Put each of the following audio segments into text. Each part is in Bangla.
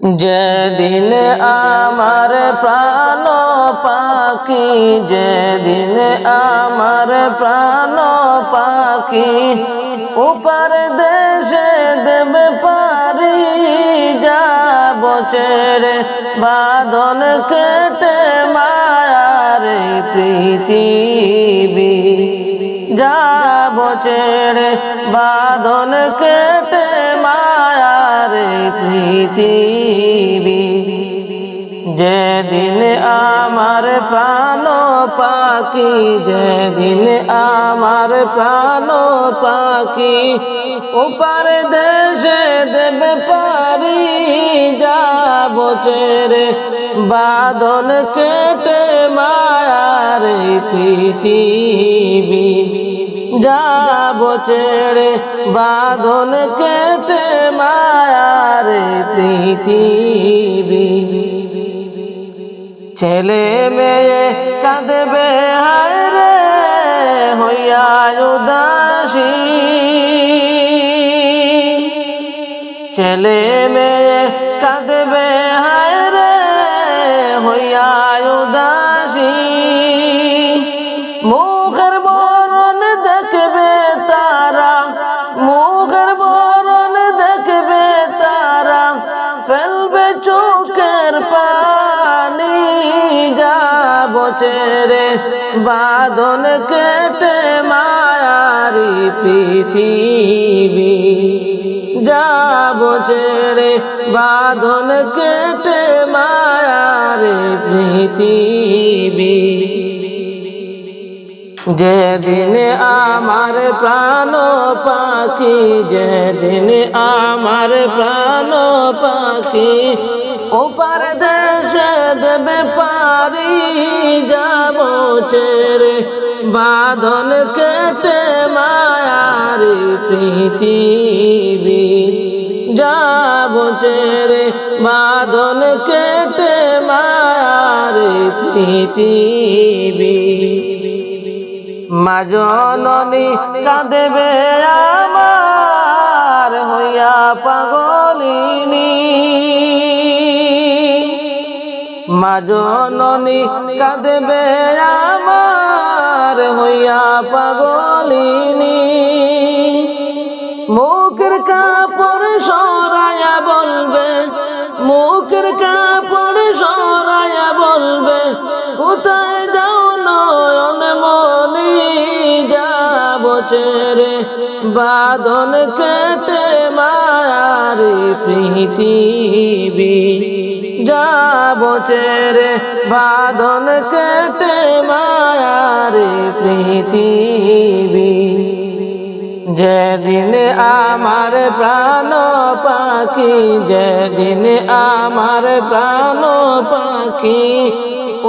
যেদিন আমার প্রাণ পাখি, যেদিন আমার প্রাণ পাখি, উপর দেশে দেবে পারি, যাব ছেড়ে বাঁধন কেটে মায়ার পৃথিবী। যাব ছেড়ে বাঁধন কেটে মায়ার পৃথিবী। যেদিন আমার প্রাণ পাখি, যেদিন আমার প্রাণ পাখি উপর দেশে দেবে পারি যাব ছেড়ে বাঁধন কেটে মায়ার পৃথিবী, যাব ছেড়ে বাঁধন কেটে পৃথিবী ছেলে মেয়ে কাঁদবে হায় রে হইয়া উদাসী। ছেলে মেয়ে ছেড়ে বাদন কেটে মায়ারি পৃথিবী। যাব ছেড়ে বাঁধন কেটে মায়ারে পৃথিবী। যেদিন আমার প্রাণ পাখি, যেদিন আমার প্রাণ পাখি, ওপার দেশে দেবে পারি যাব ছেড়ে বাঁধন কেটে মায়ারি পৃথিবী যাব ছেড়ে বাঁধন কেটে মায়ারি পৃথিবী। মা জননী কাঁদেবে আমার, হইয়া পাগলিনী। মা জননী কাঁদেবে আমার হইয়া পাগলিনী। মুখের কাপড় সরায়া বলবে, মুখের কাপড় সরায়া বলবে, কোথায় যাও নয়ন মনি যাব ছেড়ে। বাদন কেটে মায়ারি পৃথিবী যাব ছেড়ে বাদন কেটে মায়ারি পৃথিবী। যেদিন আমার প্রাণ পাখি, যেদিন আমার প্রাণ পাখি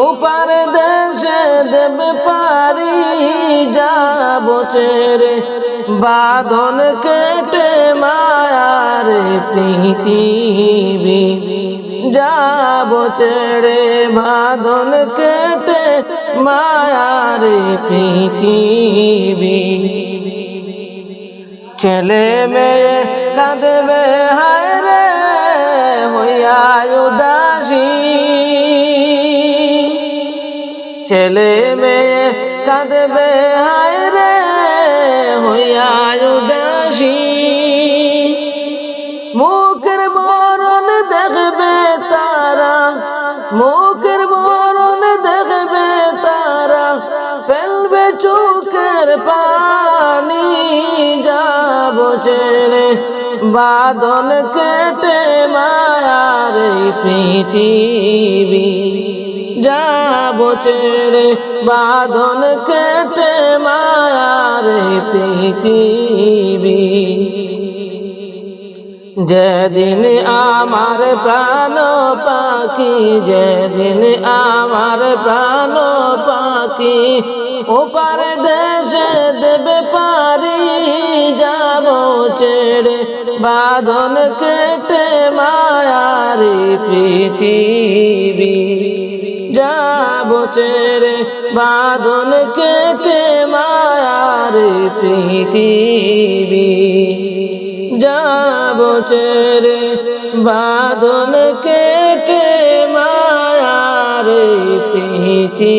উপর দেশে দেব পারি যাব ছেড়ে বাঁধন কেটে মায়ার পৃথিবী। যাব ছেড়ে বাঁধন কেটে মায়ার পৃথিবী। ছেলে মেয়ে কাঁদবে, হায় রে, হইয়া উদাসী। ছেলে মেয়ে কাঁদবে, হায় রে, হইয়া মুখের বরণ দেখবে তারা, ফেলবে চোখের পানি, যাব ছেড়ে। বাদন কেটে মায়ার পৃথিবী, যাব ছেড়ে। বাঁধন কেটে মায়ার পৃথিবী। যেদিন আমার প্রাণ পাখি, যেদিন আমার প্রাণ পাখি, ওপার দেশে দেবে পারি, যাব ছেড়ে বাঁধন কেটে মায়ারি পৃথিবী। যাব ছেড়ে বাঁধন কেটে মায়ার পৃথিবী। যাব চেরে বাঁধন কেটে মায়ারে পিছি